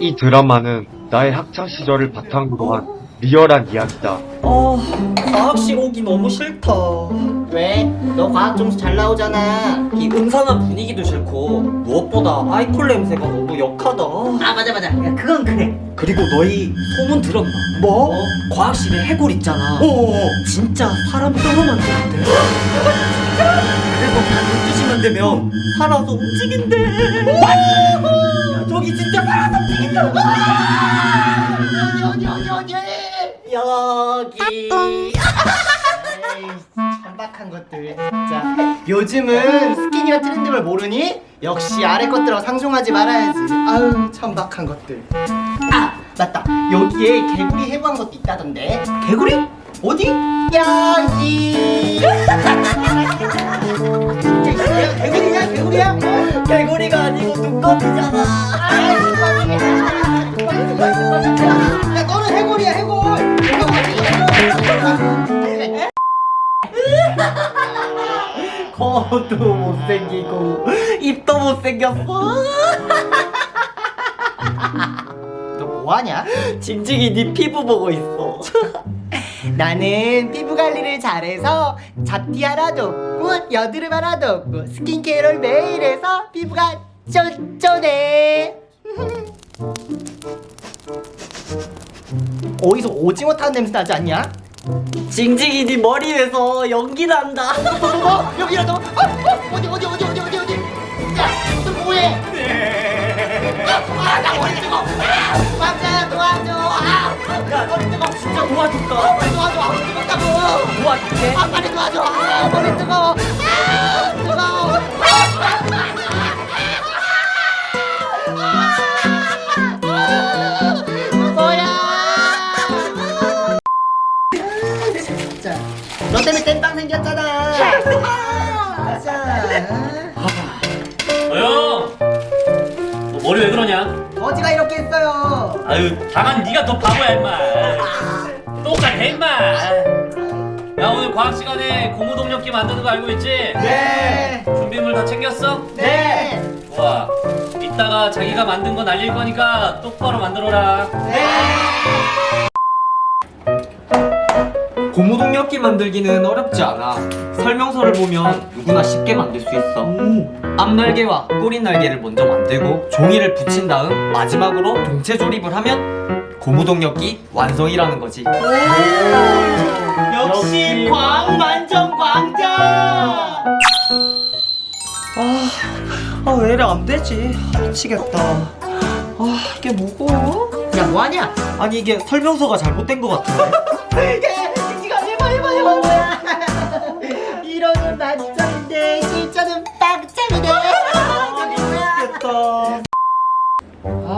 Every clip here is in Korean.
이 드라마는 나의 학창 시절을 바탕으로 한 리얼한 이야기다. 아, 과학실 오기 너무 싫다. 왜? 너 과학 점수 잘 나오잖아. 이 음산한 분위기도 싫고 무엇보다 아이콜 냄새가 너무 역하다. 아 맞아 맞아. 야 그건 그래. 그리고 너희 소문 들었나? 뭐? 어? 과학실에 해골 있잖아. 어. 진짜 사람 뼈로 만드는데. 되면 살아서 움직인대. 야, 저기 진짜 살아서 움직인다. 어디 어디 어디 어디. 여기. 에이, 천박한 것들 진짜. 요즘은 스키니가 트렌드 걸 모르니? 역시 아래 것들하고 상종하지 말아야지. 아유 천박한 것들. 아 맞다. 여기에 개구리 해부한 것도 있다던데. 개구리? 어디? 여기. 개구리야? 개구리가 아니고 눈꺼비잖아. 야 너는 해골이야 해골. 코도 못생기고 입도 못생겼어. 너 뭐하냐? 징징이 네 피부 보고 있어. 나는 피부 관리를 잘해서 잡티 하나도 없고 여드름 하나도 없고 스킨케어를 매일 해서 피부가 쫀쫀해 어디서 오징어 타는 냄새 나지 않냐? 징징이 네 머리 위에서 연기 난다. 어? 여기라도 어? 어? 아 머리 뜨거워! 아 뜨거워! 아, 뭐야? 진짜 너 때문에 땜빵 생겼잖아. 맞아. 어영! 너 머리 왜 그러냐? 어지가 이렇게 했어요. 아유, 다만 네가 더 바보야 임마. 똑같아 임마. 야 오늘 과학 시간에 고무동력기 만드는 거 알고 있지? 네. 준비물 다 챙겼어? 네. 좋아. 이따가 자기가 만든 거 날릴 거니까 똑바로 만들어라. 고무동력기 만들기는 어렵지 않아. 설명서를 보면 누구나 쉽게 만들 수 있어. 앞날개와 꼬리날개를 먼저 만들고 종이를 붙인 다음 마지막으로 동체 조립을 하면 고무동력기 완성이라는 거지. 역시 광 만점 광자. 아, 아, 왜 이래 안 되지? 미치겠다. 아, 이게 무거워? 야 뭐하냐? 아니, 이게 설명서가 잘못된 것 같은데. 야 지지가 해봐 해봐 해봐 뭐야? 이론은 만점인데 실전은 빵점이네. 뭐야? 미치겠다.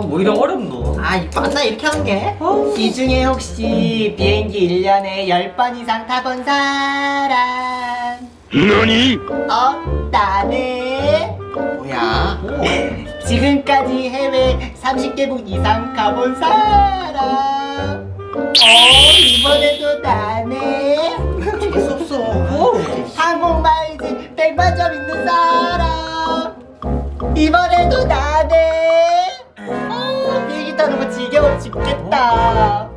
아, 뭐 이래 어렵노? 아, 이 맞나 이렇게 하는 게? 이 중에 혹시 비행기 1년에 10번 이상 타본 사람? 너니? 없다네. 뭐야? 지금까지 해외 30개국 이상 가본 사람? 어, 이번에도 나네. 재수 없어. 한국말이지 100만 점 있는 사람? 이번에도 나네. 타는 거 지겨워 죽겠다.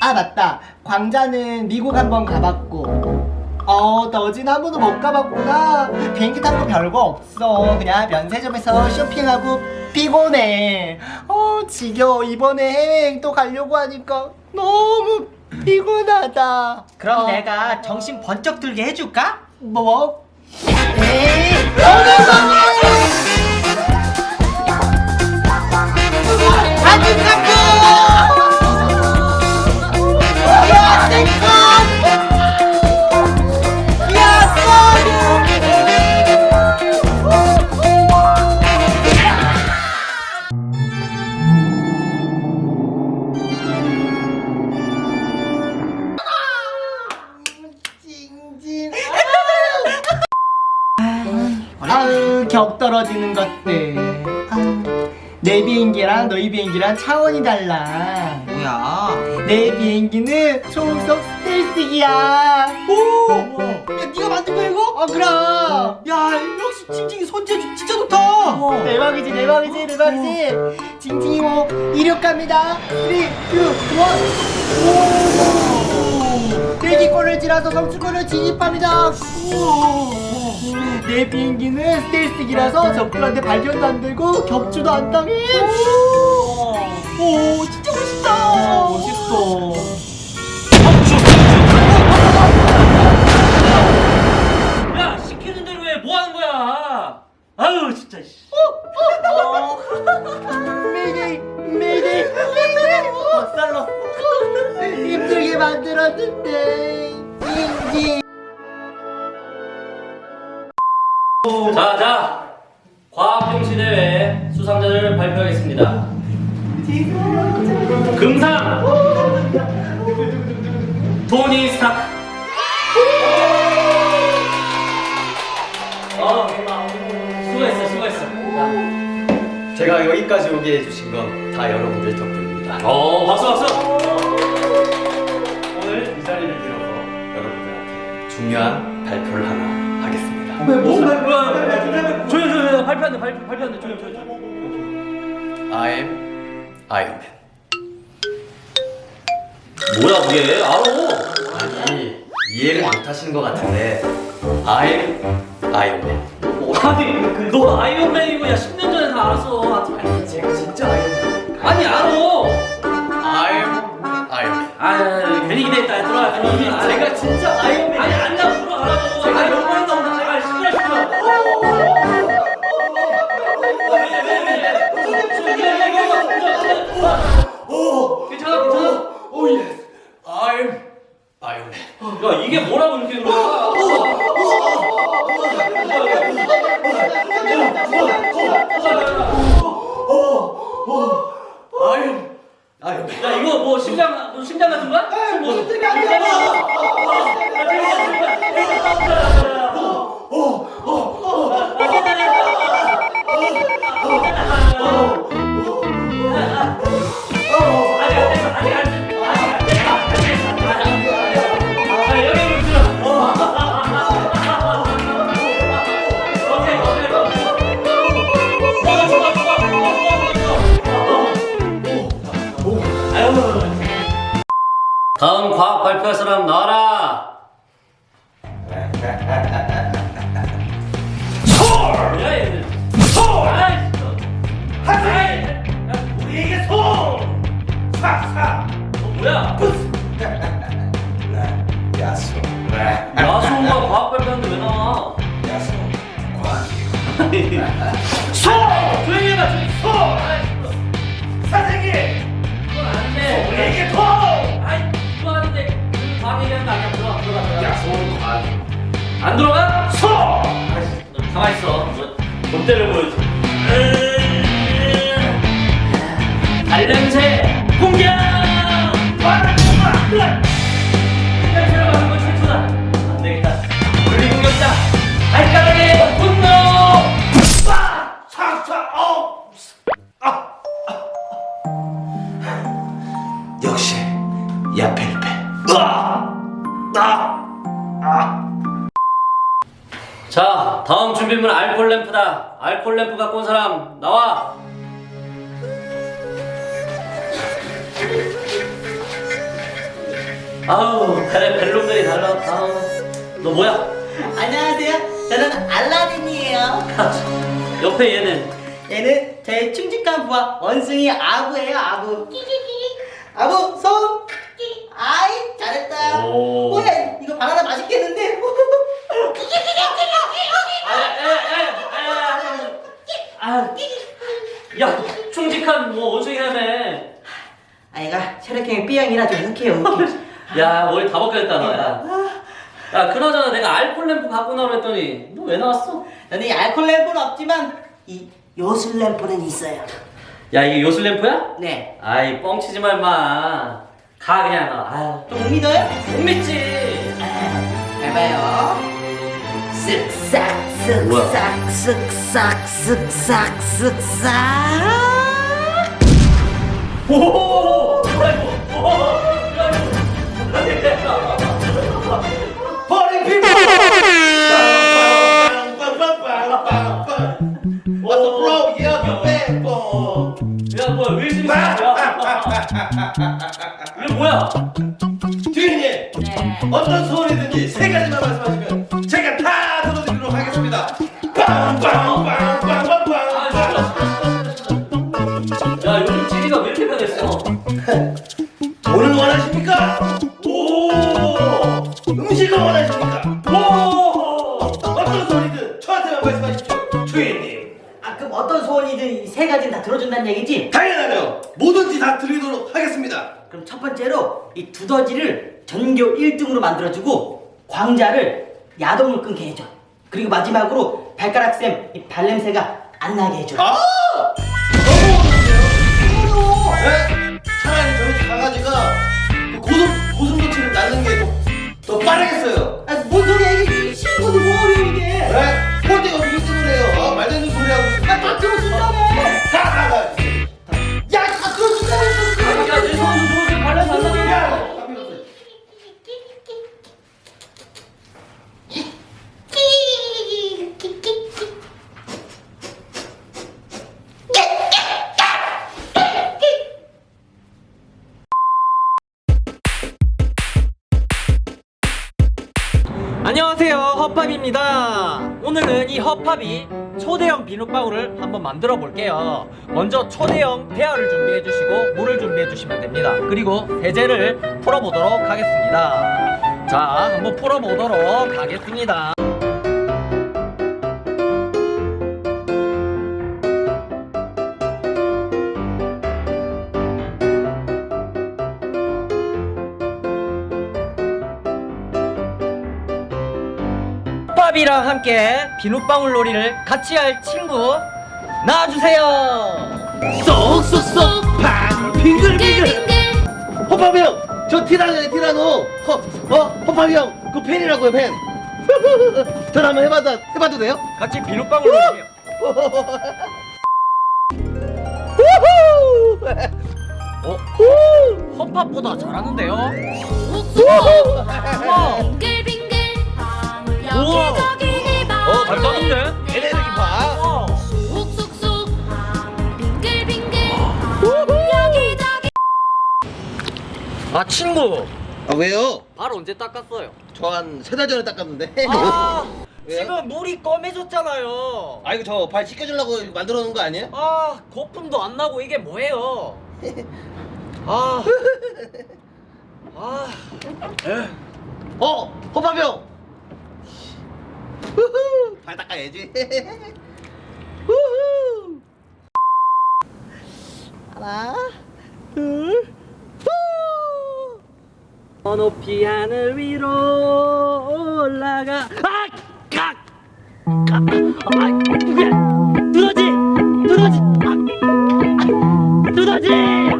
아, 맞다. 광자는 미국 한 번 가봤고. 어, 너진 한 번도 못 가봤구나. 비행기 탄거 별거 없어. 그냥 면세점에서 쇼핑하고 피곤해. 어, 지겨워. 이번에 해외여행 또 가려고 하니까 너무 피곤하다. 그럼 어, 내가 정신 번쩍 들게 해줄까? 뭐? 에이, 징징. 아유 격 떨어지는 것들. 아유, 내 비행기랑 너희 비행기랑 차원이 달라. 뭐야? 내 비행기는 초속 스텔스기야. 오! 야, 네가 만든 거야 이거? 아 그럼 야 역시 징징이 손재 주 진짜 좋다 대박이지 대박이지 대박이지 징징이 뭐 이륙 갑니다 3, 2, 1 오! 대기권을 지나서 성수권을 진입합니다 오! 내 비행기는 스텔스기라서 적들한테 발견도 안 되고 격추도 안 당해 오 진짜 멋있다 멋있어 야 시키는 대로 해. 뭐 하는 거야? 아유 진짜. 씨. 메이데이 메이데이 박살났어 힘들게 만들었는데 징징 자자 과학경시 대회 수상자를 발표하겠습니다. 금상 토니 스타크. 어 수고했어 수고했어. 자, 제가 여기까지 오게 해주신 건 다 여러분들 덕분입니다. 어 박수 박수. 중요한 발표를 하나 하겠습니다. 뭐 뭐야? 조용 조용 발표한대 발표 발표한대 조용 조용 조용. I'm 아이언맨. 뭐야 그게? 알아. 아니 이해를 못 하시는 것 같은데 I'm 아이언맨. 아니 너 아이언맨이고 야 10년 전에 다 알았어. 아니 제가 진짜 아이언맨. 아니 알아. I'm 아이언맨. 아 들어와. 제가 진짜 아이언맨. 아니 안다 사람 나와라. 소! 야, 얘들. 소! 아이, 진짜. 하지! 우리에게 소! 사, 사! 너 뭐야? 야수. 야수가 과학 발표하는데 왜 나와? 야수. 소! 조용히 해봐, 조용히. 소! 아이, 진짜. 사생이. 그건 안 돼. 우리에게 소. 안 들어가? 소! 너 가만 있어. 너 롯데를 보여줘. 발냄새 준비물 알콜 램프다. 알콜 램프 갖고 온 사람 나와. 아우, 벨, 벨룸들이 달라. 아우, 너 뭐야? 안녕하세요 저는 알라딘이에요 옆에 얘는 얘는 제 충직한 부하 원숭이 아부예요 아부 아부 손 아이 잘했다 오. 뭐야 이거 바나나 맛있겠는데 아, 야, 충직한 뭐 원숭이라며. 아이가 혈액형이 B형이라 좀 욱해요 욱해 야, 머리 다 벗겼다, 너. 야. 야, 그나저나 내가 알콜 램프 갖고 나오라 했더니 너 왜 나왔어? 저는 이 알콜 램프는 없지만 이 요술 램프는 있어요 야, 이게 요술 램프야? 네 아이, 뻥치지 마, 임마. 가, 그냥 너. 아유, 좀못 믿어요? 못 믿지. 잘 봐요 쓱싹 쓱싹쓱싹쓱싹쓱싹 오호 이게 뭐야? 주인님! 네. 어떤 소원이든지 세 가지만 말씀하시면 소원이든 이 세 가지는 다 들어준다는 얘기지? 당연하죠. 뭐든지 다 드리도록 하겠습니다. 그럼 첫 번째로 이 두더지를 전교 1등으로 만들어주고 광자를 야동을 끊게 해줘. 그리고 마지막으로 발가락 쌤 이 발냄새가 안 나게 해줘. 아! 너무 네? 차라리 저희 강아지가 그 고슴 고슴도치를 낳는 게 더 빠르겠어요. 아, 뭔 소리야 이게 쉬운 건데 뭐 어려워 이게? 네? 허팝입니다. 오늘은 이 허팝이 초대형 비눗방울을 한번 만들어 볼게요. 먼저 초대형 대야를 준비해 주시고 물을 준비해 주시면 됩니다. 그리고 세제를 풀어 보도록 하겠습니다. 자 한번 풀어 보도록 하겠습니다 호팝이랑 함께 비눗방울 놀이를 같이 할 친구 나와주세요 쏙쏙쏙 팡 빙글빙글 호팝이 형! 저 티라노네 티라노! 허, 어? 호팝이 형! 그 펜이라고요 펜! 전 한번 해봐도, 해봐도 돼요? 같이 비눗방울 놀이요 어? 허팝보다 잘하는데요? 우와 빙글빙글 우와. 어, 잘 짜는데? 얘네들이 봐! 어. 쑥쑥쑥 빙글빙글 여기저기 아 친구 아 왜요? 발 언제 닦았어요? 저 한 세 달 전에 닦았는데 아 왜요? 지금 물이 검해졌잖아요 아 이거 저 발 씻겨주려고 만들어 놓은 거 아니에요? 아 거품도 안 나고 이게 뭐예요 아 아, 어! 호팝이 형! 후후 발 닦아야지 후후 하나 둘 후! 높이 하늘 위로 올라가 아! 깍! 깍! 아! 누구야! 두더지! 두더지! 아! 두더지!